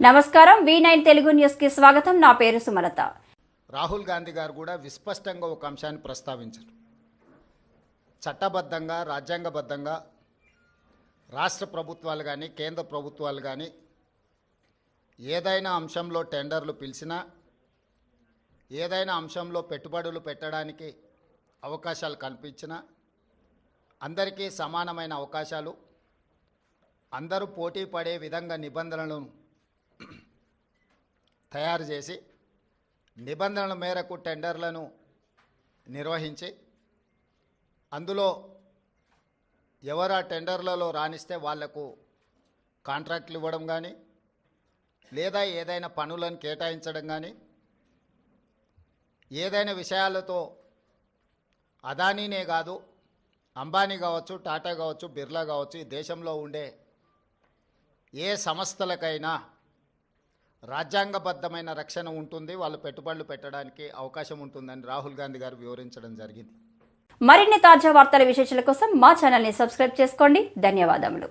నమస్కారం V nine Telugu న్యూస్కి స్వాగతం. నా పేరు సుమలత. రాహుల్ గాంధీ గారు కూడా విస్పష్టంగా ఒక అంశాన్ని ప్రస్తావించారు. చట్టబద్ధంగా రాజ్యాంగబద్ధంగా రాష్ట్ర ప్రభుత్వాలు కానీ కేంద్ర ప్రభుత్వాలు కానీ ఏదైనా అంశంలో టెండర్లు పిలిచినా ఏదైనా అంశంలో పెట్టుబడులు పెట్టడానికి అవకాశాలు కల్పించినా అందరికీ సమానమైన అవకాశాలు అందరూ పోటీ పడే విధంగా నిబంధనలను తయారు చేసి నిబంధనల మేరకు టెండర్లను నిర్వహించి అందులో ఎవరు ఆ టెండర్లలో రాణిస్తే వాళ్ళకు కాంట్రాక్ట్లు ఇవ్వడం కానీ లేదా ఏదైనా పనులను కేటాయించడం కానీ ఏదైనా విషయాలతో అదానీనే కాదు అంబానీ కావచ్చు టాటా కావచ్చు బిర్లా కావచ్చు ఈ దేశంలో ఉండే ఏ సంస్థలకైనా రాజ్యాంగబద్ధమైన రక్షణ ఉంటుంది వాళ్ళు పెట్టుబడులు పెట్టడానికి అవకాశం ఉంటుందని రాహుల్ గాంధీ గారు వివరించడం జరిగింది. మరిన్ని తాజా వార్తల విశేషాల కోసం మా ఛానల్ని సబ్స్క్రైబ్ చేసుకోండి. ధన్యవాదములు.